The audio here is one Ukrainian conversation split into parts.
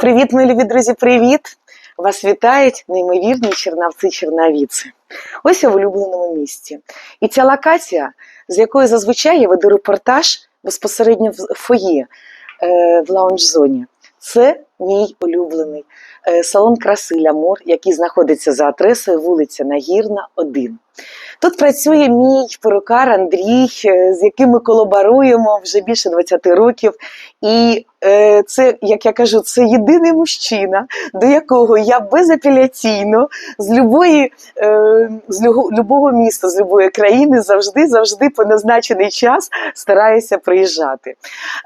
Привіт, любі друзі, привіт! Вас вітають неймовірні чернавці-чернавіці. Ось я в улюбленому місті. І ця локація, з якої зазвичай я веду репортаж безпосередньо в фоє е, в лаунж-зоні. Це мій улюблений е, салон краси Лямор, який знаходиться за адресою вулиця Нагірна, 1. Тут працює мій перукар Андрій, е, з яким ми колаборуємо вже більше 20 років. І це, як я кажу, це єдиний мужчина, до якого я безапеляційно з любої е, з любого, міста, з любої країни завжди, завжди по назначений час стараюся приїжджати.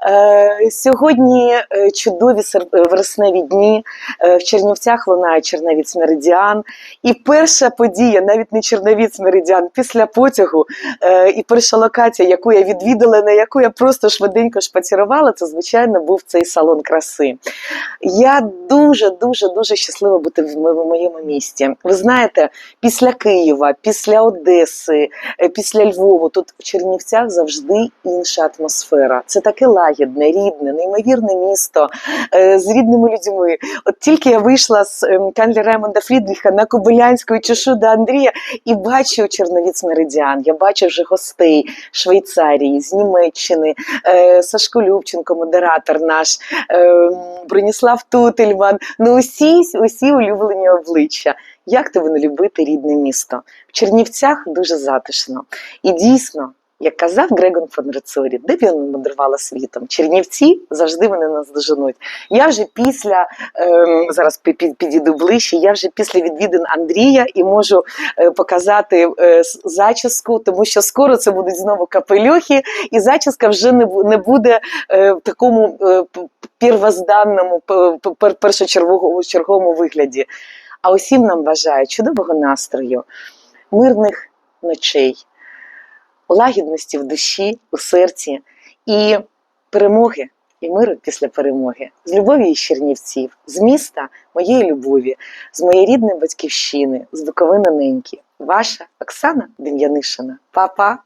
Е, сьогодні е, чудові е, вересневі дні. Е, в Чернівцях лунає Черновіць Меридіан. І перша подія, навіть не Черновіць Меридіан, після потягу, е, і перша локація, яку я відвідала, на яку я просто швиденько шпацірувала, це, звичайно, був цей салон краси. Я дуже, дуже, дуже щаслива бути в моєму місті. Ви знаєте, після Києва, після Одеси, е, після Львову, тут в Чернівцях завжди інша атмосфера. Це таке лагідне, рідне, неймовірне місто е, з рідними людьми. От тільки я вийшла з ем, канцлера Раймонда Фрідріха на Кобилянську і чешу до Андрія і бачу Черновіць Меридіан. Я бачу вже гостей Швейцарії, з Німеччини, е, Сашко Любченко, модератор наш, е, Броніслав Тутельман. Ну усі, усі улюблені обличчя. Як тебе не любити рідне місто? В Чернівцях дуже затишно. І дійсно, як казав Грегон фон де б я мандрувала світом? Чернівці завжди мене наздоженуть. Я вже після ем, зараз пі- пі- підійду ближче. Я вже після відвідин Андрія і можу е, показати е, зачіску, тому що скоро це будуть знову капелюхи, і зачіска вже не, не буде е, такому е, первозданному, першочерговому черговому вигляді. А усім нам бажаю чудового настрою, мирних ночей, лагідності в душі, у серці і перемоги і миру після перемоги, з любові із Чернівців, з міста моєї любові, з моєї рідної батьківщини, з Буковини Неньки. Ваша Оксана Дем'янишина. Па-па!